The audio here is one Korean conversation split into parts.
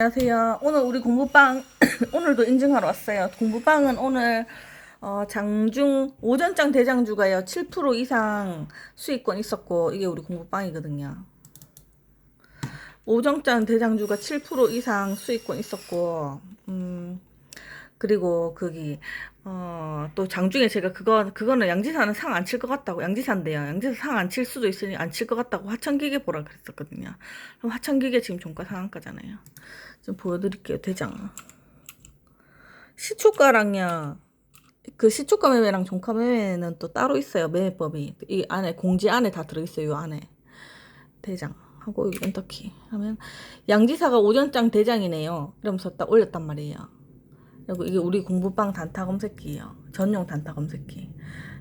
안녕하세요. 오늘 우리 공부방 오늘도 인증하러 왔어요. 공부방은 오늘 어, 장중 오전장 대장주가요 7% 이상 수익권 있었고 이게 우리 공부방이거든요. 오정장 대장주가 7% 이상 수익권 있었고 음 그리고 거기 어, 또 장중에 제가 그거 그거는 양지사는 상 안 칠 것 같다고 양지사인데요. 양지사 상 안 칠 수도 있으니 안 칠 것 같다고 화천기계 보라 그랬었거든요. 그럼 화천기계 지금 종가 상한가잖아요. 좀 보여드릴게요. 대장. 시초가랑요. 그 시초가 매매랑 종가 매매는 또 따로 있어요. 매매법이. 이 안에 공지 안에 다 들어있어요. 요 안에. 대장. 하고 엔터키 하면 양지사가 오전장 대장이네요. 이러면서 딱 올렸단 말이에요. 그리고 이게 우리 공부방 단타 검색기예요. 전용 단타 검색기.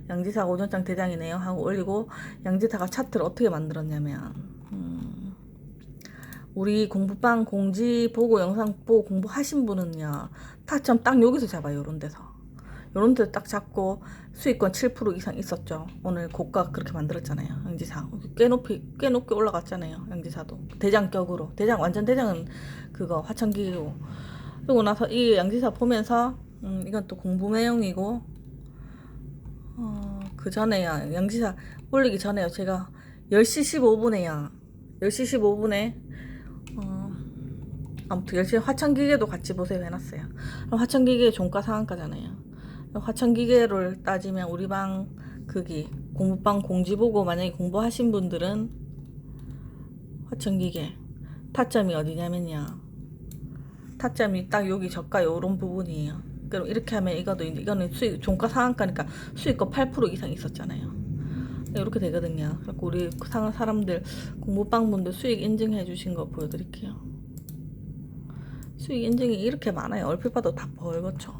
양지사가 오전장 대장이네요 하고 올리고 양지사가 차트를 어떻게 만들었냐면 음, 우리 공부방 공지 보고 영상 보고 공부하신 분은요 타점 딱 여기서 잡아요 요런 데서. 요런 데서 딱 잡고 수익권 7% 이상 있었죠. 오늘 고가 그렇게 만들었잖아요 양지사 꽤 높이 꽤 높게 올라갔잖아요 양지사도. 대장 격으로. 대장 완전 대장은 그거 화천기고 그리고 나서 이 양지사 보면서 음, 이건 또 공부 내용이고 어, 그 전에야 양지사 올리기 전에요. 제가 10시 15분에야. 10시 15분에 어, 아무튼 10시 화천기계도 같이 보세요. 해놨어요. 화천기계 종가 상한가잖아요. 화천기계를 따지면 우리 방 그기 공부방 공지 보고 만약에 공부하신 분들은 화천기계 타점이 어디냐면요 타점이 딱 여기 저가 요런 부분이에요. 그럼 이렇게 하면 이거도 이거는 수익 종가 상한가니까 수익권 8% 이상 있었잖아요. 이렇게 되거든요. 그래서 우리 상 사람들 공부방 분들 수익 인증해 주신 거 보여드릴게요. 수익 인증이 이렇게 많아요. 얼핏 봐도 다 벌거죠.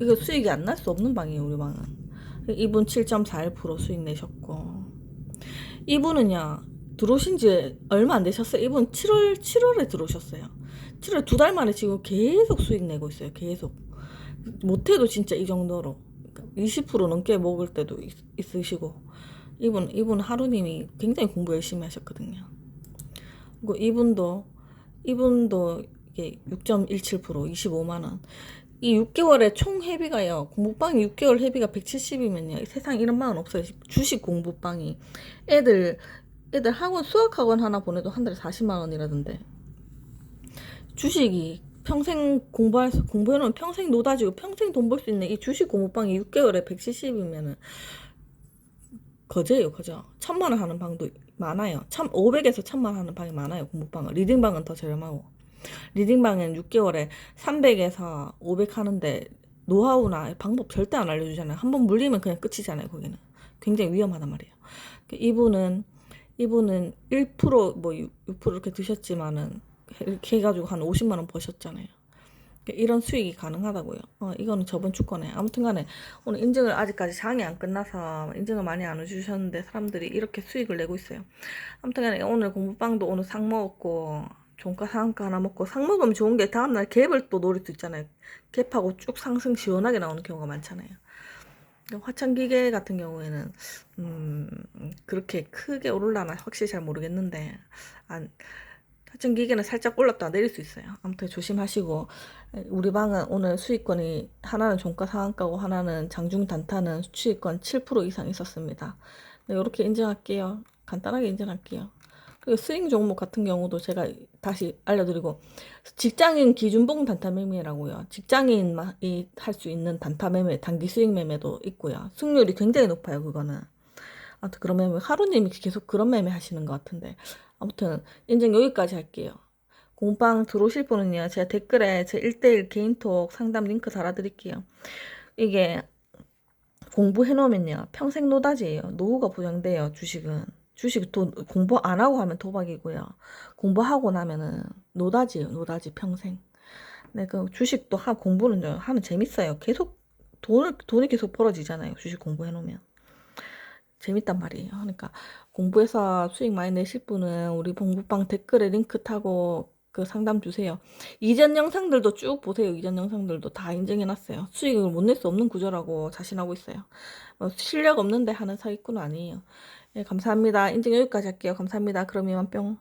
이거 수익이 안 날 수 없는 방이에요. 우리 방은. 이분 7.41% 수익 내셨고 이분은요 들어오신 지 얼마 안 되셨어요. 이분 7월 7월에 들어오셨어요. 7월 두 달 만에 지금 계속 수익 내고 있어요. 계속. 못해도 진짜 이 정도로. 20% 넘게 먹을 때도 있, 있으시고. 이분, 이분 하루님이 굉장히 공부 열심히 하셨거든요. 그리고 이분도, 이분도 이게 6.17% 25만원. 이 6개월에 총 회비가요. 공부방이 6개월 회비가 170이면요. 세상 이런 마음 없어요. 주식 공부방이. 애들, 애들 학원, 수학학원 하나 보내도 한 달에 40만원이라던데. 주식이 평생 공부해서 공부해놓으면 평생 노다지고 평생 돈 벌 수 있는 이 주식 공부방이 6개월에 170이면은 거제예요, 거저. 천만 원 하는 방도 많아요. 천, 500에서 천만 원 하는 방이 많아요, 공부방은. 리딩방은 더 저렴하고. 리딩방은 6개월에 300에서 500 하는데 노하우나 방법 절대 안 알려주잖아요. 한번 물리면 그냥 끝이잖아요, 거기는. 굉장히 위험하단 말이에요. 이분은, 이분은 1%뭐 6% 이렇게 드셨지만은 이렇게 해가지고 한 50만 원 버셨잖아요. 이런 수익이 가능하다고요. 어, 이거는 저번 주 거네. 아무튼간에 오늘 인증을 아직까지 장이 안 끝나서 인증을 많이 안 해주셨는데 사람들이 이렇게 수익을 내고 있어요. 아무튼간에 오늘 공부방도 오늘 상 먹었고 종가 상한가 하나 먹고 상 먹으면 좋은 게 다음날 갭을 또 노릴 수 있잖아요. 갭하고 쭉 상승 시원하게 나오는 경우가 많잖아요. 화천기계 같은 경우에는 음, 그렇게 크게 오르려나 확실히 잘 모르겠는데 안 하천 기계는 살짝 올랐다 내릴 수 있어요. 아무튼 조심하시고 우리 방은 오늘 수익권이 하나는 종가 상한가고 하나는 장중 단타는 수익권 7% 이상 있었습니다. 이렇게 인증할게요. 간단하게 인증할게요. 그리고 스윙 종목 같은 경우도 제가 다시 알려드리고 직장인 기준봉 단타 매매라고요. 직장인이 할 수 있는 단타 매매, 단기 수익 매매도 있고요. 승률이 굉장히 높아요. 그거는. 아무튼 그런 매매 하루님이 계속 그런 매매 하시는 것 같은데 아무튼 인증 여기까지 할게요. 공방 들어오실 분은요. 제가 댓글에 제 1대1 개인톡 상담 링크 달아드릴게요. 이게 공부해 놓으면요. 평생 노다지예요. 노후가 보장돼요. 주식은. 주식 도, 공부 안 하고 하면 도박이고요. 공부하고 나면은 노다지예요. 노다지 평생. 네, 그 주식도 하, 공부는 하면 재밌어요. 계속 돈을, 돈이 계속 벌어지잖아요. 주식 공부해 놓으면. 재밌단 말이에요. 그러니까 공부해서 수익 많이 내실 분은 우리 공부방 댓글에 링크 타고 그 상담 주세요. 이전 영상들도 쭉 보세요. 이전 영상들도 다 인증해놨어요. 수익을 못 낼 수 없는 구조라고 자신하고 있어요. 뭐 실력 없는데 하는 사기꾼은 아니에요. 예, 감사합니다. 인증 여기까지 할게요. 감사합니다. 그럼 이만 뿅.